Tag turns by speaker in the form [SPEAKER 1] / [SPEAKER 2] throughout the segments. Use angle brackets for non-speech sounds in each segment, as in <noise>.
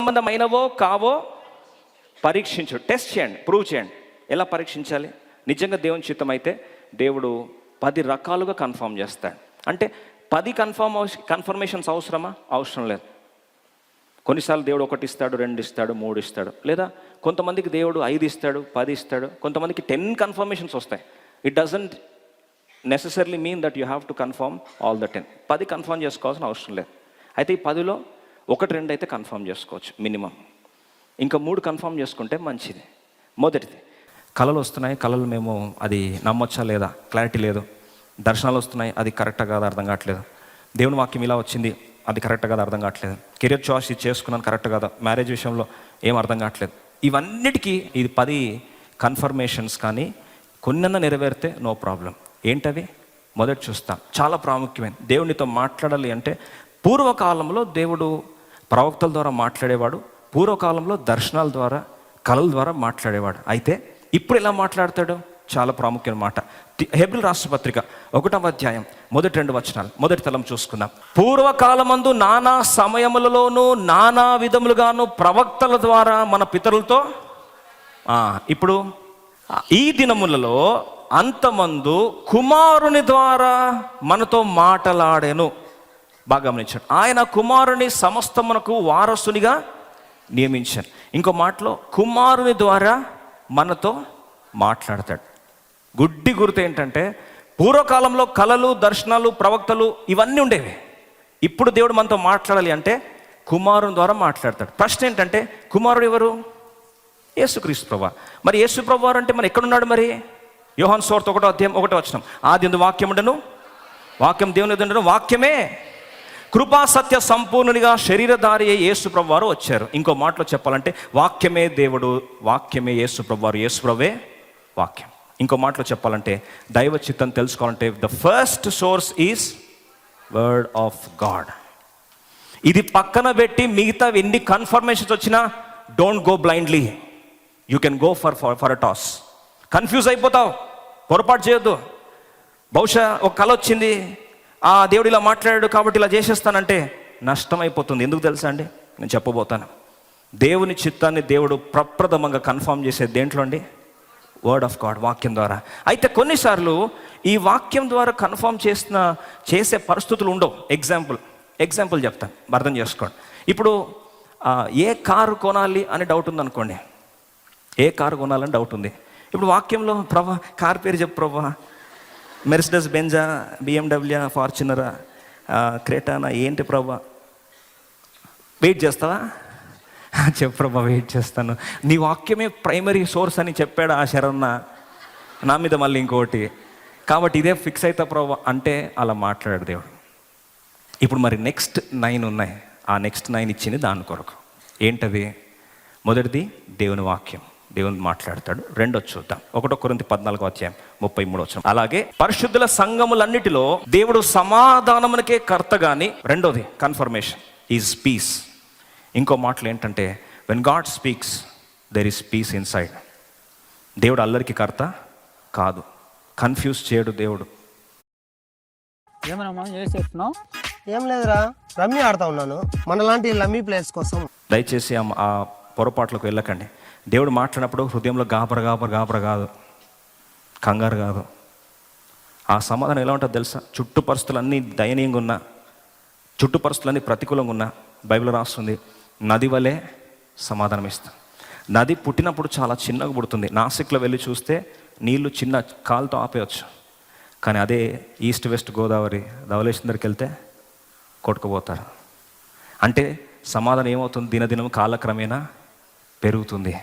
[SPEAKER 1] సంబంధమైనవో కావో పరీక్షించు test చేయండి prove చేయండి. ఎలా పరీక్షించాలి? నిజంగా దేవుని చిత్తం అయితే దేవుడు పది రకాలుగా కన్ఫర్మ్ చేస్తాడు. అంటే పది కన్ఫర్మ్ కన్ఫర్మేషన్స్ అవసరమా? అవసరం లేదు. కొన్నిసార్లు దేవుడు ఒకటి ఇస్తాడు రెండు ఇస్తాడు మూడు ఇస్తాడు. లేదా కొంతమందికి దేవుడు ఐదు ఇస్తాడు పది ఇస్తాడు. కొంతమందికి టెన్ కన్ఫర్మేషన్స్ వస్తాయి. It doesn't necessary mean that you have to confirm all the ten పది కన్ఫర్మ్ చేసుకోవాల్సిన అవసరం లేదు. అయితే ఈ పదిలో ఒకటి రెండు అయితే కన్ఫర్మ్ చేసుకోవచ్చు మినిమం. ఇంకా మూడు కన్ఫర్మ్ చేసుకుంటే మంచిది. మొదటిది కళలు వస్తున్నాయి కళలు మేము అది నమ్మొచ్చా లేదా? క్లారిటీ లేదు. దర్శనాలు వస్తున్నాయి అది కరెక్టా కాదు అర్థం కావట్లేదు. దేవుని వాక్యం ఇలా వచ్చింది అది కరెక్ట్ కాదు అర్థం కావట్లేదు. కెరియర్ చాయిస్ ఇది చేసుకున్నాను కరెక్ట్ కాదు? మ్యారేజ్ విషయంలో ఏం అర్థం కావట్లేదు. ఇవన్నిటికీ ఇది పది కన్ఫర్మేషన్స్ కానీ కొన్నన్న నెరవేరితే నో ప్రాబ్లం. ఏంటవి? మొదటి చూస్తాం. చాలా ప్రాముఖ్యమైన. దేవునితో మాట్లాడాలి అంటే పూర్వకాలంలో దేవుడు ప్రవక్తల ద్వారా మాట్లాడేవాడు పూర్వకాలంలో దర్శనాల ద్వారా కళల ద్వారా మాట్లాడేవాడు. అయితే ఇప్పుడు ఎలా మాట్లాడతాడు? చాలా ప్రాముఖ్యమైన మాట. హెబ్రిల్ రాష్ట్రపత్రిక ఒకటవ అధ్యాయం మొదటి రెండు వచనాలు. మొదటి తలం చూసుకుందాం. పూర్వకాలమందు నానా సమయములలోనూ నానా విధములుగాను ప్రవక్తల ద్వారా మన పితరులతో ఇప్పుడు ఈ దినములలో అంతమందు కుమారుని ద్వారా మనతో మాటలాడెను. బాగా గమనించాడు. ఆయన కుమారుని సమస్తమునకు వారసునిగా నియమించాడు ఇంకో మాటలో కుమారుని ద్వారా మనతో మాట్లాడతాడు. గుడ్డి గుర్తు ఏంటంటే పూర్వకాలంలో కళలు దర్శనాలు ప్రవక్తలు ఇవన్నీ ఉండేవి. ఇప్పుడు దేవుడు మనతో మాట్లాడాలి అంటే కుమారుని ద్వారా మాట్లాడతాడు. ప్రశ్న ఏంటంటే కుమారుడు ఎవరు? యేసుక్రీస్తు ప్రభా. మరి యేసు ప్రభువారు అంటే మరి ఎక్కడున్నాడు మరి? యోహాన్ సోర్త్ ఒకటో అధ్యాయం ఒకటో వచ్చినాం ఆది వాక్యం ఉండను వాక్యం దేవుని ఉండను? వాక్యమే. కృపా సత్య సంపూర్ణునిగా శరీరధారి అయి వారు వచ్చారు. ఇంకో మాటలో చెప్పాలంటే వాక్యమే దేవుడు వాక్యమే యేసుప్రభు వారు యేసుప్రభే వాక్యం. ఇంకో మాటలో చెప్పాలంటే దైవ చిత్తం తెలుసుకోవాలంటే the first source is word of God ఇది పక్కన పెట్టి మిగతా ఎన్ని కన్ఫర్మేషన్స్ వచ్చినా don't go blindly you can go for for for a toss confuse అయిపోతావు. పొరపాటు చేయొద్దు. బహుశా ఒక కళ వచ్చింది ఆ దేవుడు ఇలా మాట్లాడాడు కాబట్టి ఇలా చేసేస్తానంటే నష్టం అయిపోతుంది ఎందుకు తెలుసా అండి? నేను చెప్పబోతాను. దేవుని చిత్తాన్ని దేవుడు ప్రప్రథమంగా కన్ఫర్మ్ చేసేది దేంట్లో అండి? వర్డ్ ఆఫ్ గాడ్ వాక్యం ద్వారా. అయితే కొన్నిసార్లు ఈ వాక్యం ద్వారా కన్ఫర్మ్ చేసిన చేసే పరిస్థితులు ఉండవు. ఎగ్జాంపుల్ ఎగ్జాంపుల్ చెప్తాను. అర్థం చేసుకోండి. ఇప్పుడు ఏ కారు కొనాలి అని డౌట్ ఉందనుకోండి. ఏ కారు కొనాలని డౌట్ ఉంది? ఇప్పుడు వాక్యంలో ప్రభా కార్ పేరు చెప్పు ప్రభా. మెర్సిడస్ బెంజా బిఎండబ్ల్యూ ఫార్చునరా క్రేటానా ఏంటి ప్రభా? వెయిట్ చేస్తావా? <laughs> చెప్పు ప్రభా వెయిట్ చేస్తాను. నీ వాక్యమే ప్రైమరీ సోర్స్ అని చెప్పాడు ఆ శరణ నా మీద మళ్ళీ ఇంకోటి. కాబట్టి ఇదే ఫిక్స్ అవుతా ప్రభా అంటే అలా మాట్లాడాడు దేవుడు. ఇప్పుడు మరి నెక్స్ట్ నైన్ ఉన్నాయి. ఆ నెక్స్ట్ నైన్ ఇచ్చింది దాని కొరకు. ఏంటది? మొదటిది దేవుని వాక్యం. దేవుని మాట్లాడతాడు. రెండో చూద్దాం. ఒకటో కొరింది పద్నాలుగో అధ్యాయం ముప్పై మూడు వచ్చిన అలాగే పరిశుద్ధుల సంఘములన్నిటిలో దేవుడు సమాధానమునకే కర్త గాని రెండోది కన్ఫర్మేషన్ ఈజ్ పీస్ ఇంకో మాటలు ఏంటంటే when God speaks there is peace inside దేవుడు అల్లరికి కర్త కాదు. కన్ఫ్యూజ్ చేయడు దేవుడు.
[SPEAKER 2] ఏమన్నా ఏం చేస్తున్నావు?
[SPEAKER 3] ఏం లేదురా రమ్మి ఆడుతా ఉన్నాను. మనలాంటి లమ్మీ ప్లేయర్స్ కోసం.
[SPEAKER 1] దయచేసి ఆ- ఆ పొరపాట్లకు వెళ్ళకండి. దేవుడు మాట్లాడినప్పుడు హృదయంలో గాబర గాబర గాబర కాదు. కంగారు కాదు. ఆ సమాధానం ఎలా ఉంటుందో తెలుసా? చుట్టూ పరిస్థితులన్నీ దయనీయంగా ఉన్నా చుట్టూ పరిస్థితులన్నీ ప్రతికూలంగా ఉన్నా బైబిల్ రాస్తుంది నది వలె సమాధానం ఇస్తాం. నది పుట్టినప్పుడు చాలా చిన్నగా పుడుతుంది. నాసిక్లో వెళ్ళి చూస్తే నీళ్ళు చిన్న కాలుతో ఆపేయచ్చు. కానీ అదే ఈస్ట్ వెస్ట్ గోదావరి ధవలేశ్వరం దగ్గరికి వెళ్తే కొట్టుకుపోతారు. అంటే సమాధానం ఏమవుతుంది? దినదినం కాలక్రమేణా పెరుగుతుంది.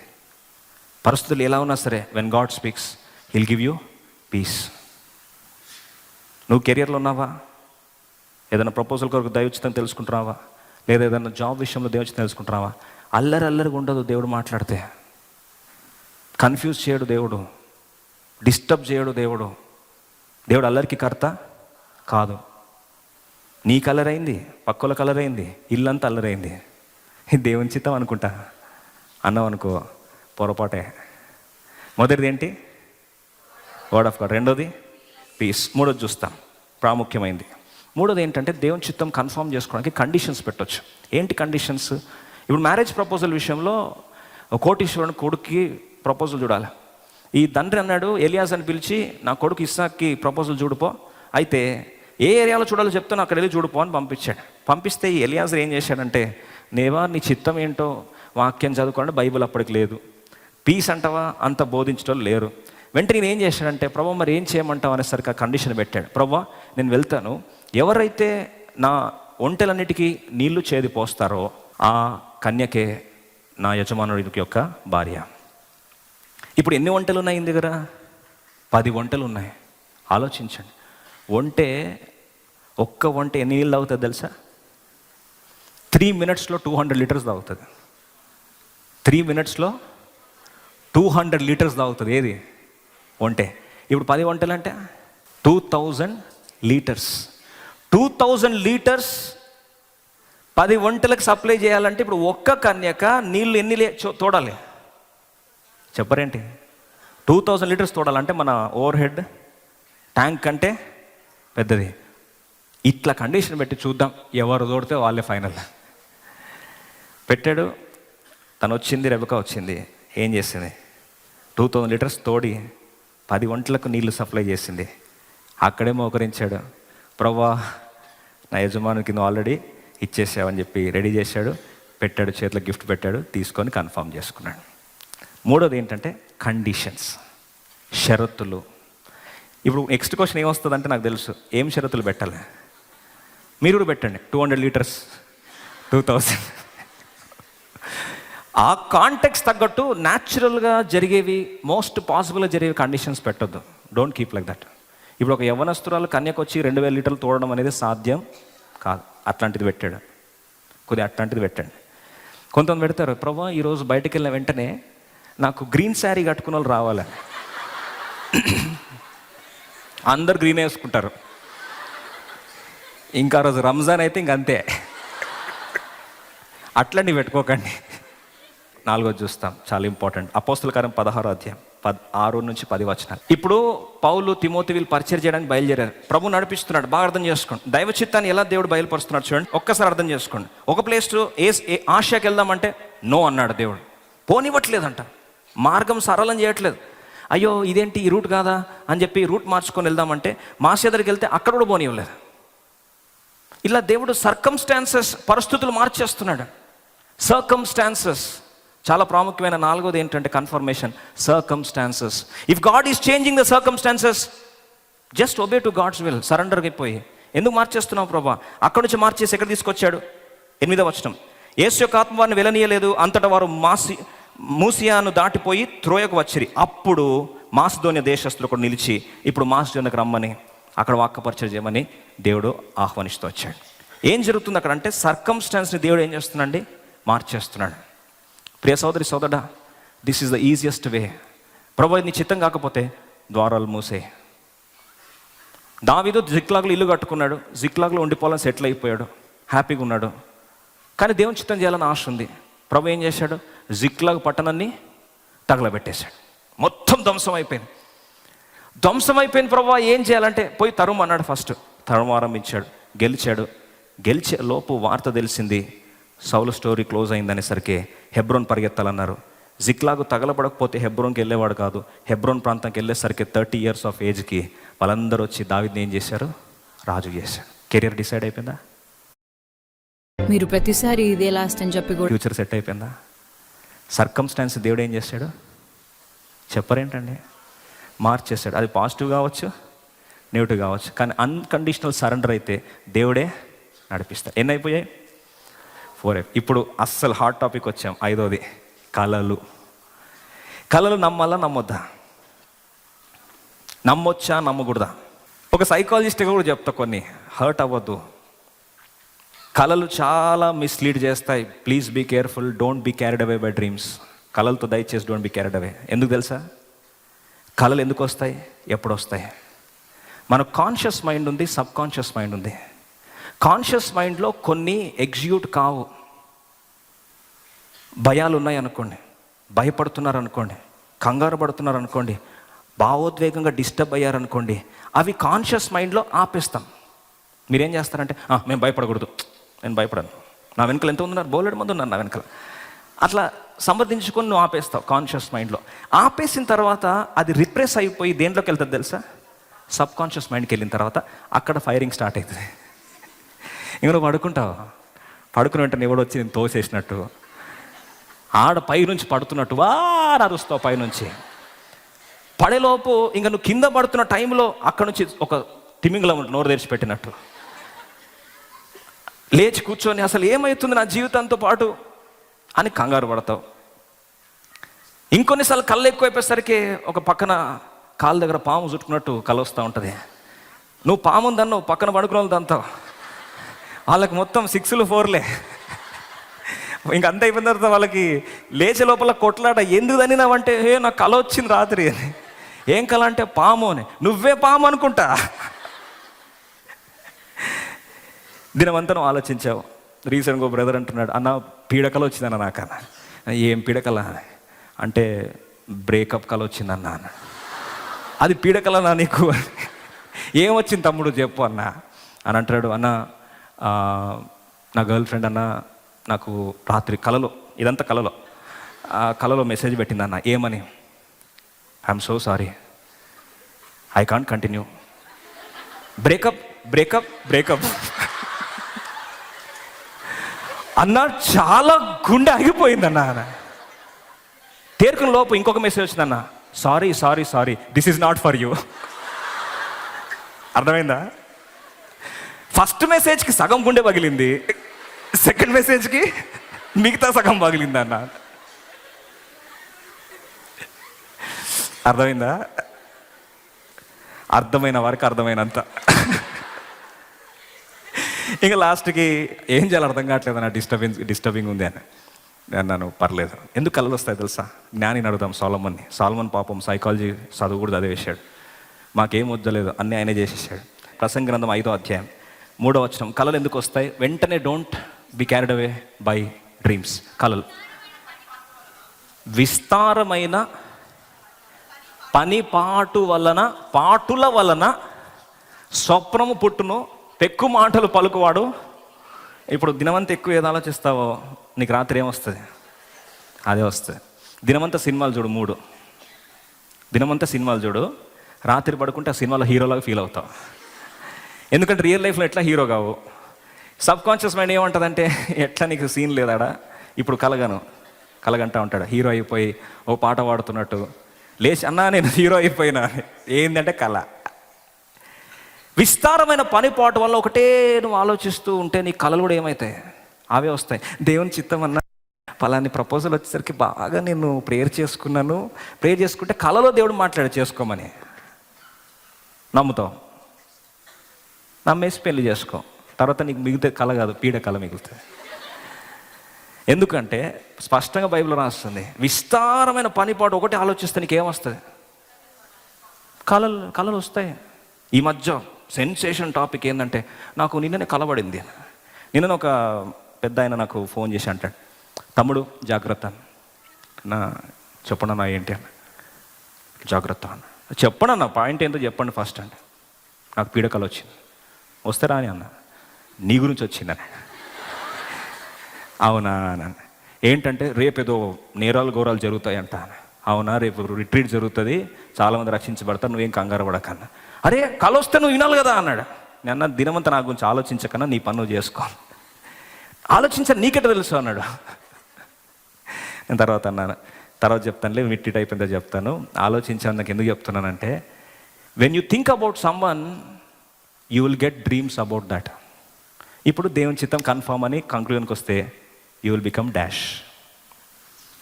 [SPEAKER 1] పరిస్థితులు ఎలా ఉన్నా సరే when God speaks he'll give you peace నువ్వు కెరియర్లో ఉన్నావా? ఏదైనా ప్రపోజల్ కొరకు దైవచితం తెలుసుకుంటున్నావా? లేదా ఏదైనా జాబ్ విషయంలో దైవచితం తెలుసుకుంటున్నావా? అల్లరి అల్లరిగా ఉండదు దేవుడు మాట్లాడితే. కన్ఫ్యూజ్ చేయడు దేవుడు. డిస్టర్బ్ చేయడు దేవుడు. దేవుడు అల్లరికి కర్త? కాదు. నీ కలర్ అయింది పక్కల కలర్ అయింది ఇల్లంతా అల్లరైంది దేవుని చిత్తం అనుకుంటా. అన్నావు అనుకో పొరపాటే. మొదటిది ఏంటి? వర్డ్ ఆఫ్ గాడ్ రెండోది పీస్ మూడోది చూస్తాం. ప్రాముఖ్యమైంది. మూడోది ఏంటంటే దేవుని చిత్తం కన్ఫర్మ్ చేసుకోవడానికి కండిషన్స్ పెట్టొచ్చు. ఏంటి కండిషన్స్ ఇప్పుడు మ్యారేజ్ ప్రపోజల్ విషయంలో కోటీశ్వరుని కొడుక్కి ప్రపోజల్ చూడాలి. ఈ తండ్రి అన్నాడు ఎలియాస్ అని పిలిచి నా కొడుకు ఇస్సాక్కి ప్రపోజల్ చూడుపో. అయితే ఏ ఏరియాలో చూడాలో చెప్తాను అక్కడ వెళ్ళి చూడుపో అని పంపించాడు. పంపిస్తే ఈ ఎలియాజర్ ఏం చేశాడంటే నేవా నీ చిత్తం ఏంటో వాక్యం చదువుకోండి బైబిల్ అప్పటికి లేదు. పీస్ అంటావా? అంత బోధించడం లేరు. వెంటనే నేను ఏం చేశాడంటే ప్రభా మరి ఏం చేయమంటావు? అనేసరికి ఆ కండిషన్ పెట్టాడు. ప్రభా నేను వెళ్తాను. ఎవరైతే నా ఒంటెలన్నిటికీ నీళ్ళు చేది పోస్తారో ఆ కన్యకే నా యజమానుడికి యొక్క భార్య. ఇప్పుడు ఎన్ని వంటలు ఉన్నాయి దగ్గర? పది వంటలు ఉన్నాయి ఆలోచించండి. వంటే ఒక్క వంట ఎన్ని నీళ్ళు తాగుతుంది తెలుసా? త్రీ మినిట్స్లో టూ హండ్రెడ్ లీటర్స్ తాగుతుంది. త్రీ మినిట్స్లో టూ హండ్రెడ్ లీటర్స్ తాగుతుంది ఏది? వంటే. ఇప్పుడు పది వంటలు అంటే two thousand litres. Two thousand litres పది వంటలకు సప్లై చేయాలంటే ఇప్పుడు ఒక్క కన్యక నీళ్ళు ఎన్ని లే తోడాలి? చెప్పరేంటి? టూ థౌజండ్ లీటర్స్ తోడాలంటే మన ఓవర్ హెడ్ ట్యాంక్ కంటే పెద్దది. ఇట్లా కండిషన్ పెట్టి చూద్దాం ఎవరు తోడితే వాళ్ళే ఫైనల్. పెట్టాడు. తను వచ్చింది రెబకా వచ్చింది. ఏం చేసింది? టూ థౌజండ్ లీటర్స్ తోడి పది వంటలకు నీళ్ళు సప్లై చేసింది. అక్కడే మోకరించాడు. ప్రభా నా యజమానికి నువ్వు ఆల్రెడీ ఇచ్చేసావని చెప్పి రెడీ చేశాడు. పెట్టాడు చేతిలో గిఫ్ట్ పెట్టాడు తీసుకొని కన్ఫర్మ్ చేసుకున్నాడు. మూడోది ఏంటంటే కండిషన్స్ షరతులు. ఇప్పుడు నెక్స్ట్ క్వశ్చన్ ఏమొస్తుందంటే నాకు తెలుసు ఏం షరతులు పెట్టాలి? మీరు కూడా పెట్టండి. Two hundred litres two thousand ఆ కాంటెక్స్ తగ్గట్టు న్యాచురల్గా జరిగేవి మోస్ట్ పాసిబుల్గా జరిగే కండిషన్స్ పెట్టొద్దు. డోంట్ కీప్ లైక్ దట్ ఇప్పుడు ఒక యవ్వనస్తురాలు కన్యకు వచ్చి రెండు వేల లీటర్లు తోడడం అనేది సాధ్యం కాదు. అట్లాంటిది పెట్టాడు. కొద్దిగా అట్లాంటిది పెట్టండి. కొంతమంది పెడతారు ప్రభా ఈరోజు బయటకు వెళ్ళిన వెంటనే నాకు గ్రీన్ శారీ కట్టుకున్న వాళ్ళు రావాలి. <coughs> అందరు గ్రీన్ వేసుకుంటారు. ఇంకా ఆ రోజు రంజాన్ అయితే ఇంక అంతే. అట్లని పెట్టుకోకండి. నాలుగోది చూస్తాం. చాలా ఇంపార్టెంట్ అపోస్తుల కారం పదహారో అధ్యాయం. పద్ ఆరు నుంచి పది వచనాలు. ఇప్పుడు పౌలు తిమోతి వీళ్ళు పరిచయం చేయడానికి బయలుదేరారు. ప్రభు నడిపిస్తున్నాడు. బాగా అర్థం చేసుకోండి. దైవ చిత్తాన్ని ఎలా దేవుడు బయలుపరుస్తున్నాడు చూడండి. ఒక్కసారి అర్థం చేసుకోండి. ఒక ప్లేస్ ఏ ఏ ఆశకి వెళ్దామంటే నో అన్నాడు దేవుడు. పోనివ్వట్లేదంట. మార్గం సరళం చేయట్లేదు. అయ్యో ఇదేంటి? ఈ రూట్ కాదా? అని చెప్పి రూట్ మార్చుకొని వెళ్దామంటే మాసేదరికి దగ్గరికి వెళ్తే అక్కడ కూడా పోనివ్వలేదు. ఇలా దేవుడు సర్కమ్స్టాన్సెస్ పరిస్థితులు మార్చేస్తున్నాడు. సర్కమ్స్టాన్సెస్ చాలా ప్రాముఖ్యమైన నాలుగోది ఏంటంటే confirmation circumstances if God is changing the circumstances just obey to God's will surrender అయిపోయి. ఎందుకు మార్చేస్తున్నావు ప్రభా? అక్కడి నుంచి మార్చేసి ఎక్కడ తీసుకొచ్చాడు? ఎనిమిదో వచనం. యేసు యొక్క ఆత్మవారిని వెలనీయలేదు అంతటా వారు మాసి మూసియాను దాటిపోయి త్రోయకు వచ్చిరి. అప్పుడు మాసిధోనియ దేశస్తులు కూడా నిలిచి ఇప్పుడు మాసిధోనియకు రమ్మని అక్కడ వాక్కపరిచయం చేయమని దేవుడు ఆహ్వానిస్తూ వచ్చాడు. ఏం జరుగుతుంది అక్కడ అంటే సర్కమ్స్టాన్స్ని దేవుడు ఏం చేస్తున్నాడండి? మార్చేస్తున్నాడు. ప్రియ సోదరి సోదరుడా this is the easiest way ప్రభు నీ చిత్తం కాకపోతే ద్వారాలు మూసే. దావిదు జిక్లాగ్లో ఇల్లు కట్టుకున్నాడు జిక్లాగ్లో ఉండిపోవాలని సెటిల్ అయిపోయాడు హ్యాపీగా ఉన్నాడు. కానీ దేవుని చిత్తం చేయాలని ఆశ ఉంది. ప్రభు ఏం చేశాడు? జిక్లాగ్ పట్టణాన్ని తగలబెట్టేశాడు. మొత్తం ధ్వంసం అయిపోయింది. ధ్వంసం అయిపోయింది ప్రభు ఏం చేయాలంటే పోయి తరుము అన్నాడు ఫస్ట్ తరుము ఆరంభించాడు గెలిచాడు. గెలిచే లోపు వార్త తెలిసింది సౌలు స్టోరీ క్లోజ్ అయిందనేసరికి హెబ్రోన్ పరిగెత్తాలన్నారు. జిక్లాగు తగలబడకపోతే హెబ్రోన్కి వెళ్ళేవాడు కాదు. హెబ్రోన్ ప్రాంతంకి వెళ్ళేసరికి థర్టీ ఇయర్స్ ఆఫ్ ఏజ్కి వాళ్ళందరూ వచ్చి దావిద్ని ఏం చేశారు? రాజు చేశారు. కెరియర్ డిసైడ్ అయిపోయిందా?
[SPEAKER 2] మీరు ప్రతిసారి ఇదే లాస్ట్ అని చెప్పి కూడా
[SPEAKER 1] ఫ్యూచర్ సెట్ అయిపోయిందా? సర్కమ్స్టాన్స్ దేవుడు ఏం చేశాడు చెప్పరేంటండి? మార్చేశాడు అది పాజిటివ్ కావచ్చు నెగిటివ్ కావచ్చు. కానీ అన్కండిషనల్ సరెండర్ అయితే దేవుడే నడిపిస్తాడు. ఎన్ని అయిపోయాయి? ఫోర్ ఇప్పుడు అస్సలు హాట్ టాపిక్ వచ్చాం. ఐదోది కళలు. కళలు నమ్మాలా నమ్మొద్దా? నమ్మొచ్చా నమ్మకూడదా? ఒక సైకాలజిస్ట్గా కూడా చెప్తా కొన్ని. హర్ట్ అవ్వద్దు. కళలు చాలా మిస్లీడ్ చేస్తాయి. Please be careful don't be carried away by dreams కళలతో దయచేసి డోంట్ బీ క్యారీడ్ అవే ఎందుకు తెలుసా? కళలు ఎందుకు వస్తాయి? ఎప్పుడు వస్తాయి? మన కాన్షియస్ మైండ్ ఉంది సబ్ కాన్షియస్ మైండ్ ఉంది. కాన్షియస్ మైండ్లో కొన్ని ఎగ్జిక్యూట్ కావు. భయాలు ఉన్నాయి అనుకోండి. భయపడుతున్నారు అనుకోండి కంగారు పడుతున్నారు అనుకోండి భావోద్వేగంగా డిస్టర్బ్ అయ్యారనుకోండి. అవి కాన్షియస్ మైండ్లో ఆపేస్తాం. మీరేం చేస్తారంటే మేము భయపడకూడదు. నేను భయపడను. నా వెనకలు ఎంత ఉన్నారు. బోలెడు మంది ఉన్నారు నా వెనకల. అట్లా సంప్రదించుకొని నువ్వు ఆపేస్తావు కాన్షియస్ మైండ్లో ఆపేసిన తర్వాత అది రిప్రెస్ అయిపోయి దేంట్లోకి వెళ్తుంది తెలుసా? సబ్ కాన్షియస్ మైండ్కి వెళ్ళిన తర్వాత అక్కడ ఫైరింగ్ స్టార్ట్ అవుతుంది ఇంక పడుకుంటావు? పడుకుని వెంటనే ఎవడో వచ్చి నేను తోసేసినట్టు. ఆడ పైనుంచి పడుతున్నట్టు వారు అరుస్తావు పైనుంచి పడేలోపు ఇంకా నువ్వు కింద పడుతున్న టైంలో అక్కడ నుంచి ఒక తిమింగలం నోరు తెరిచి పెట్టినట్టు. లేచి కూర్చొని అసలు ఏమవుతుంది నా జీవితంతో పాటు అని కంగారు పడతావు. ఇంకొన్నిసార్లు కళ్ళు ఎక్కువైపోయేసరికి ఒక పక్కన కాళ్ళ దగ్గర పాము చుట్టుకున్నట్టు కళ్ళు వస్తూ ఉంటుంది. నువ్వు పాము ఉందన్నావు పక్కన పడుకున్న వాళ్ళు దంతావు వాళ్ళకి మొత్తం సిక్స్లు ఫోర్లే. ఇంక అంత అయిపోయిన తర్వాత వాళ్ళకి లేచే లోపల కొట్లాట ఎందుకు తనినావంటే ఏ నాకు కళ వచ్చింది రాత్రి అని. ఏం కళ అంటే పాము అని. నువ్వే పాము అనుకుంటా. దినమంతా నువ్వు ఆలోచించావు. రీసెంట్గా ఒక బ్రదర్ అంటున్నాడు అన్న పీడకలు వచ్చిందన్న నాకన్న. ఏం పీడకల? అంటే బ్రేకప్ కల వచ్చిందన్న అన్న. అది పీడకలనా నీకు? ఏం వచ్చింది తమ్ముడు చెప్పు అన్న. అని అంటాడు అన్న నా గర్ల్ ఫ్రెండ్ అన్న నాకు రాత్రి కలలో ఇదంతా కలలో ఆ కలలో మెసేజ్ పెట్టింది అన్న ఏమని? I'm so sorry I can't continue breakup breakup breakup అన్న చాలా గుండె ఆగిపోయిందన్న అన్న తేరుకున్న లోపు ఇంకొక మెసేజ్ వచ్చిందన్న sorry sorry sorry this is not for you అర్థమైందా? ఫస్ట్ మెసేజ్కి సగం గుండె పగిలింది. సెకండ్ మెసేజ్కి మిగతా సగం పగిలింది అన్న. అర్థమైందా? అర్థమైన వారికి అర్థమైనంత. ఇంకా లాస్ట్కి ఏం చేయాలి అర్థం కావట్లేదు నా డిస్టర్బెన్స్ డిస్టర్బింగ్ ఉంది అని. అన్నాను పర్లేదు. ఎందుకు కలలు వస్తాయి తెలుసా? జ్ఞానిని అడుగుదాం సాలమన్ని. సాల్మన్ పాపం సైకాలజీ చదువు కూడా చదివేశాడు. మాకేం వద్దలేదు అన్నీ ఆయనే చేసేసాడు. ప్రసంగ గ్రంథం ఐదో అధ్యాయం. మూడో వచనం కళలు ఎందుకు వస్తాయి? వెంటనే don't be carried away by dreams కళలు విస్తారమైన పని పాటు వలన పాటుల వలన స్వప్నము పుట్టును పెక్కు మాటలు పలుకువాడు. ఇప్పుడు దినమంతా ఎక్కువ ఏది ఆలోచిస్తావో? నీకు రాత్రి ఏమొస్తుంది అదే వస్తుంది. దినమంతా సినిమాలు చూడు మూడు. దినమంతా సినిమాలు చూడు. రాత్రి పడుకుంటే ఆ సినిమాలో హీరోలాగా ఫీల్ అవుతావు. ఎందుకంటే రియల్ లైఫ్లో ఎట్లా హీరో కావు? సబ్ కాన్షియస్ మైండ్ ఏమంటుందంటే ఎట్లా నీకు సీన్ లేదాడా? ఇప్పుడు కలగను. కలగంటా ఉంటాడు. హీరో అయిపోయి ఓ పాట పాడుతున్నట్టు. లేచి అన్నా నేను హీరో అయిపోయినా. ఏంటంటే కళ. విస్తారమైన పనిపాటు వల్ల ఒకటే నువ్వు ఆలోచిస్తూ ఉంటే నీ కళలు కూడా ఏమవుతాయి అవే వస్తాయి. దేవుని చిత్తం అన్న పలాని ప్రపోజల్ వచ్చేసరికి బాగా నేను ప్రేయర్ చేసుకున్నాను. ప్రేయర్ చేసుకుంటే కళలో దేవుడు మాట్లాడి చేసుకోమని. నమ్ముతావు? నమ్మేసి పెళ్ళి చేసుకో. తర్వాత నీకు మిగితే కళ కాదు పీడ కళ మిగులుతుంది. ఎందుకంటే స్పష్టంగా బైబిల్ రాస్తుంది విస్తారమైన పనిపాటు ఒకటి ఆలోచిస్తే నీకు ఏమొస్తుంది కళలు కళలు వస్తాయి. ఈ మధ్య సెన్సేషన్ టాపిక్ ఏంటంటే నాకు నిన్ననే కలబడింది. నిన్న ఒక పెద్ద ఆయన నాకు ఫోన్ చేసి అంటాడు తమ్ముడు జాగ్రత్త నా చెప్పండి ఏంటి అన్న? జాగ్రత్త అన్న. చెప్పండి అన్న పాయింట్ ఏంటో చెప్పండి ఫస్ట్ అండి నాకు పీడకలు వచ్చింది. వస్తారా అని అన్నా. నీ గురించి వచ్చిందని అవునా అన్న. ఏంటంటే రేపు ఏదో నేరాలు ఘోరాలు జరుగుతాయంట అవునా రేపు రిట్రీట్ జరుగుతుంది చాలామంది రక్షించబడతారు నువ్వేం కంగారు పడకన్నా అరే కళ వస్తే నువ్వు వినాలి కదా అన్నాడు. నేను అన్న దినమంతా నా గురించి ఆలోచించకన్నా నీ పనులు చేసుకో ఆలోచించాను నీకెట తెలుసు అన్నాడు. నేను తర్వాత అన్నాను. తర్వాత చెప్తానులే మిట్టి టైప్ ఎంతో చెప్తాను. ఆలోచించాను నాకు ఎందుకు చెప్తున్నానంటే when you think about someone you will get dreams about that ఇప్పుడు దేవుని చిత్తం కన్ఫర్మ్ అని కంక్లూజన్కి వస్తే you will become dash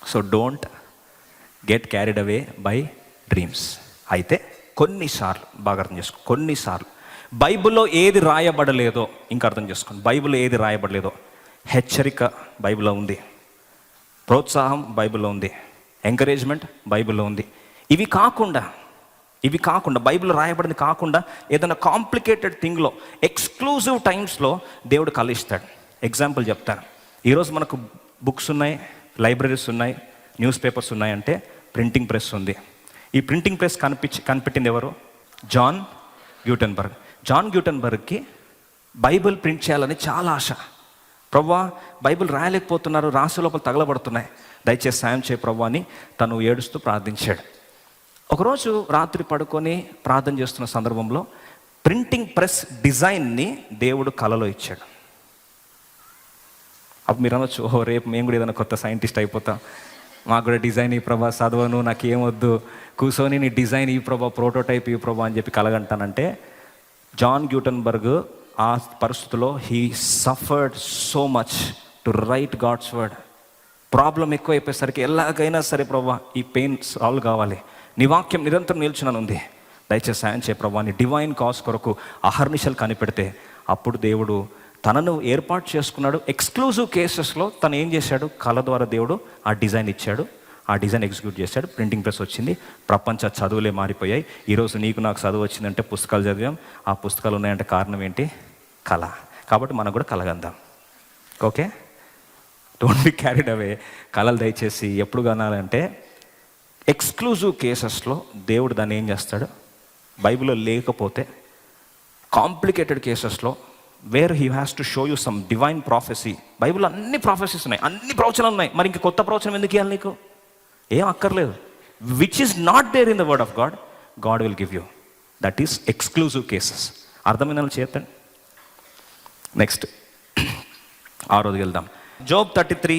[SPEAKER 1] so don't get carried away by dreams అయితే కొన్నిసార్లు బాగా అర్థం చేసుకో కొన్నిసార్లు బైబిల్లో ఏది రాయబడలేదో ఇంకా అర్థం చేసుకోండి. బైబిల్లో ఏది రాయబడలేదో హెచ్చరిక బైబిల్లో ఉంది. ప్రోత్సాహం బైబిల్లో ఉంది. ఎంకరేజ్మెంట్ బైబిల్లో ఉంది. ఇవి కాకుండా ఇవి కాకుండా బైబిల్ రాయబడింది కాకుండా ఏదైనా కాంప్లికేటెడ్ థింగ్లో ఎక్స్క్లూజివ్ టైమ్స్లో దేవుడు కలిస్తాడు ఎగ్జాంపుల్ చెప్తాను. ఈరోజు మనకు బుక్స్ ఉన్నాయి లైబ్రరీస్ ఉన్నాయి న్యూస్ పేపర్స్ ఉన్నాయంటే ప్రింటింగ్ ప్రెస్ ఉంది. ఈ ప్రింటింగ్ ప్రెస్ కనిపించి కనిపెట్టింది ఎవరు? John Gutenberg. జాన్ గ్యూటన్బర్గ్కి బైబిల్ ప్రింట్ చేయాలని చాలా ఆశ. ప్రవ్వా బైబిల్ రాయలేకపోతున్నారు రాసు లోపల తగలబడుతున్నాయి. దయచేసి సాయం చేయ ప్రవ్వా అని తను ఏడుస్తూ ప్రార్థించాడు. ఒకరోజు రాత్రి పడుకొని ప్రార్థన చేస్తున్న సందర్భంలో ప్రింటింగ్ ప్రెస్ డిజైన్ని దేవుడు కలలో ఇచ్చాడు. అప్పుడు మీరు అనొచ్చు ఓహో రేపు మేము కూడా ఏదైనా కొత్త సైంటిస్ట్ అయిపోతాం. మాకు కూడా డిజైన్ ఈ ప్రభా చదవను నాకు ఏమొద్దు. కూర్చొని నీ డిజైన్ ఈ ప్రభా ప్రోటోటైప్ ఈ ప్రభా అని చెప్పి కలగంటానంటే జాన్ గ్యూటన్బర్గ్ ఆ పరిస్థితిలో he suffered so much to write God's word. Problem ఎక్కువ అయిపోయేసరికి ఎలాగైనా సరే ప్రభా ఈ పెయిన్ సాల్వ్ కావాలి. నీ వాక్యం నిరంతరం నిల్చునని ఉంది దయచేసి సాయం చే ప్రభా. నీ డివైన్ కాజ్ కొరకు అహర్నిశలు కనిపెడితే అప్పుడు దేవుడు తనను ఏర్పాటు చేసుకున్నాడు. ఎక్స్క్లూజివ్ కేసెస్లో తను ఏం చేశాడు? కళ ద్వారా దేవుడు ఆ డిజైన్ ఇచ్చాడు. ఆ డిజైన్ ఎగ్జిక్యూట్ చేశాడు. ప్రింటింగ్ ప్రెస్ వచ్చింది. ప్రపంచ చదువులే మారిపోయాయి. ఈరోజు నీకు నాకు చదువు వచ్చిందంటే పుస్తకాలు చదివాం. ఆ పుస్తకాలు ఉన్నాయంటే కారణం ఏంటి? కళ. కాబట్టి మనం కూడా కలగందాం okay? Don't be carried away కళలు దయచేసి ఎప్పుడు కనాలంటే ఎక్స్క్లూజివ్ కేసెస్లో దేవుడు దాన్ని ఏం చేస్తాడు? బైబిల్లో లేకపోతే కాంప్లికేటెడ్ కేసెస్లో where he has to show you some divine prophecy. బైబిల్లో అన్ని ప్రాఫెసీస్ ఉన్నాయి అన్ని ప్రవచనాలు ఉన్నాయి. మరి ఇంక కొత్త ప్రవచనం ఎందుకు ఇవ్వాలి నీకు? ఏం అక్కర్లేదు. Which is not there in the word of God God will give you that is exclusive cases అర్థమైన చేతండి నెక్స్ట్ ఆ రోజుకి వెళ్దాం. Job thirty three